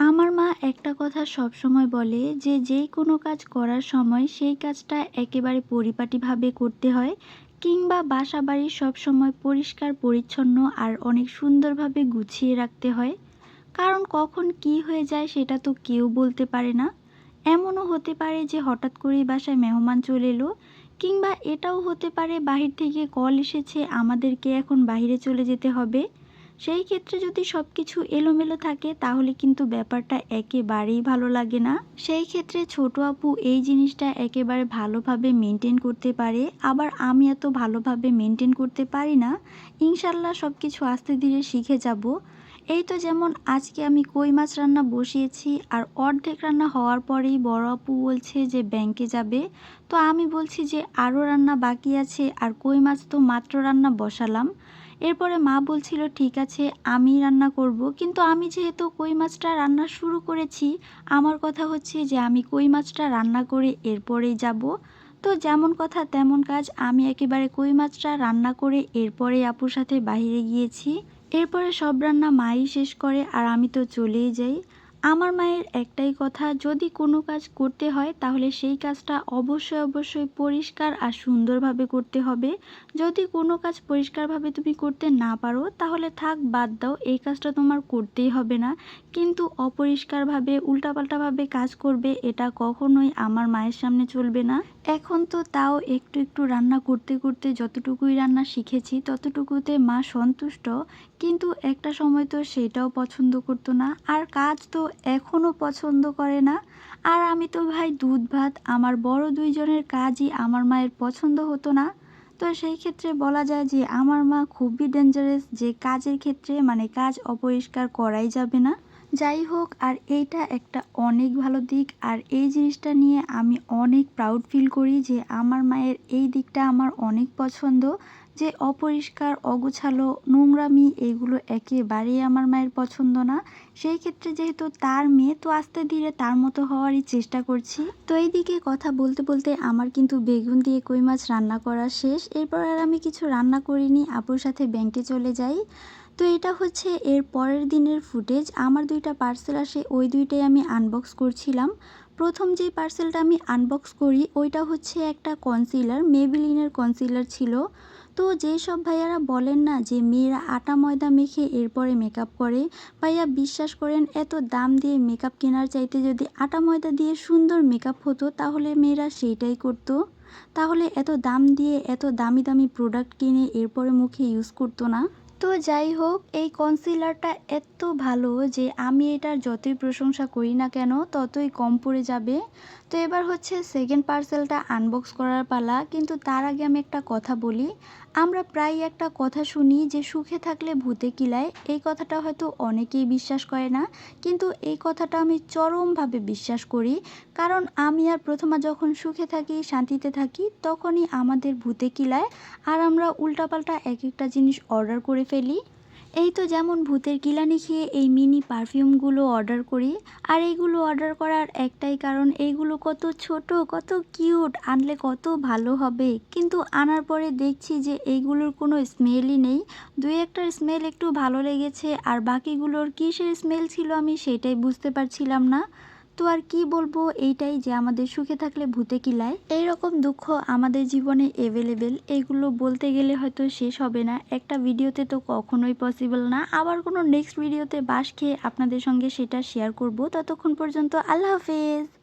আমার মা একটা কথা সবসময় বলে যে যেই কোনো কাজ করার সময় সেই কাজটা একেবারে পরিপাটিভাবে করতে হয় কিংবা বাসা বাড়ি সবসময় পরিষ্কার, পরিচ্ছন্ন আর অনেক সুন্দরভাবে গুছিয়ে রাখতে হয়। কারণ কখন কি হয়ে যায় সেটা তো কেউ বলতে পারে না। এমনও হতে পারে যে হঠাৎ করেই বাসায় মেহমান চলে এলো কিংবা এটাও হতে পারে বাহির থেকে কল এসেছে আমাদেরকে এখন বাহিরে চলে যেতে হবে। সেই ক্ষেত্রে যদি সব কিছু এলোমেলো থাকে, তাহলে কিন্তু ব্যাপারটা একেবারেই ভালো লাগে না। সেই ক্ষেত্রে ছোট আপু এই জিনিসটা একেবারে ভালোভাবে মেনটেন করতে পারে। আবার আমি এত ভালোভাবে মেনটেন করতে পারি না। ইনশাল্লাহ সব কিছু আস্তে ধীরে শিখে যাব। এই তো যেমন আজকে আমি কই মাছ রান্না বসিয়েছি আর অর্ধেক রান্না হওয়ার পরেই বড় আপু বলছে যে ব্যাংকে যাবে। তো আমি বলছি যে আরও রান্না বাকি আছে আর কই মাছ তো মাত্র রান্না বসালাম। এরপরে মা বলছিল, ঠিক আছে আমি রান্না করব। কিন্তু আমি যেহেতু কই মাছটা রান্না শুরু করেছি, আমার কথা হচ্ছে যে আমি কই মাছটা রান্না করে এরপরেই যাব। তো যেমন কথা তেমন কাজ, আমি একেবারে কই মাছটা রান্না করে এরপরেই আপুর সাথে বাহিরে গিয়েছি। এরপরে সব রান্না মাই শেষ করে আর আমি তো চলেই যাই। আমার মায়ের একটাই কথা, যদি কোনো কাজ করতে হয় তাহলে সেই কাজটা অবশ্যই অবশ্যই পরিষ্কার আর সুন্দরভাবে করতে হবে। যদি কোনো কাজ পরিষ্কারভাবে তুমি করতে না পারো, তাহলে থাক, বাদ দাও, এই কাজটা তোমার করতেই হবে না। কিন্তু অপরিষ্কারভাবে, উল্টাপাল্টাভাবে কাজ করবে, এটা কখনোই আমার মায়ের সামনে চলবে না। এখন তো তাও একটু একটু রান্না করতে করতে যতটুকুই রান্না শিখেছি, ততটুকুতে মা সন্তুষ্ট। কিন্তু একটা সময় তো সেটাও পছন্দ করতো না। আর কাজ তো এখনও পছন্দ করে না। আর আমি তো ভাই দুধ, ভাত, আমার বড় দুইজনের কাজই আমার মায়ের পছন্দ হতো না। তো সেই ক্ষেত্রে বলা যায় যে আমার মা খুবই ডেঞ্জারাস যে কাজের ক্ষেত্রে মানে কাজ অপরিষ্কার করাই যাবে না। যাই হোক, আর এইটা একটা অনেক ভালো দিক। আর এই জিনিসটা নিয়ে আমি অনেক প্রাউড ফিল করি যে আমার মায়ের এই দিকটা আমার অনেক পছন্দ। যে অপরিষ্কার, অগোছালো, নোংরামি, এগুলো একেবারেই আমার মায়ের পছন্দ না। সেই ক্ষেত্রে যেহেতু তার মেয়ে তো আস্তে ধীরে তার মতো হওয়ারই চেষ্টা করছি। তো এইদিকে কথা বলতে বলতে আমার কিন্তু বেগুন দিয়ে কই মাছ রান্না করা শেষ। এরপর আর আমি কিছু রান্না করিনি, আপুর সাথে ব্যাংকে চলে যাই। তো এটা হচ্ছে এর পরের দিনের ফুটেজ। আমার দুইটা পার্সেল আসে, ওই দুইটাই আমি আনবক্স করছিলাম। প্রথম যে পার্সেলটা আমি আনবক্স করি, ওইটা হচ্ছে একটা কনসিলার মেবিলিনের কনসিলার ছিল। তো যেই সব ভাইয়ারা বলেন না যে মেয়েরা আটা ময়দা মেখে এরপরে মেকআপ করে, ভাইয়া বিশ্বাস করেন এত দাম দিয়ে মেকআপ কেনার চাইতে যদি আটা ময়দা দিয়ে সুন্দর মেকআপ হতো, তাহলে মেয়েরা সেইটাই করতো। তাহলে এত দাম দিয়ে, এত দামি দামি প্রোডাক্ট কিনে এরপরে মুখে ইউজ করতো না। তো যাই হোক, এই কনসিলারটা এত ভালো যে আমি এটার যতই প্রশংসা করি না কেন, ততই কম পড়ে যাবে। তো এবার হচ্ছে সেকেন্ড পার্সেলটা আনবক্স করার পালা। কিন্তু তার আগে আমি একটা কথা বলি। আমরা প্রায় একটা কথা শুনি যে সুখে থাকলে ভূতে কিলায়। এই কথাটা হয়তো অনেকেই বিশ্বাস করে না। কিন্তু এই কথাটা আমি চরমভাবে বিশ্বাস করি। কারণ আমি আর প্রথমা যখন সুখে থাকি, শান্তিতে থাকি, তখনই আমাদের ভূতে কিলায়। আর আমরা উল্টাপাল্টা এক একটা জিনিস অর্ডার করে ফেলি। এই তো যেমন ভূতের কিলানি খেয়ে এই মিনি পারফিউমগুলো অর্ডার করি, আর এইগুলো অর্ডার করার একটাই কারণ, এইগুলো কত ছোট, কত কিউট, আনলে কত ভালো হবে। কিন্তু আনার পরে দেখছি যে এইগুলোর কোনো স্মেলই নেই। দুই একটার স্মেল একটু ভালো লেগেছে, আর বাকিগুলোর কিসের স্মেল ছিল আমি সেটাই বুঝতে পারছিলাম না। তো আর কি বলব? এইটাই যে আমাদের সুখে থাকলে ভূতে কিলায়। এইরকম দুঃখ আমাদের জীবনে অ্যাভেলেবেল এইগুলো বলতে গেলে হয়তো শেষ হবে না। একটা ভিডিওতে তো কখনোই পসিবল না। আবার কোনো নেক্সট ভিডিওতে বাস খেয়ে আপনাদের সঙ্গে সেটা শেয়ার করব। ততক্ষণ পর্যন্ত আল্লাহ হাফেজ।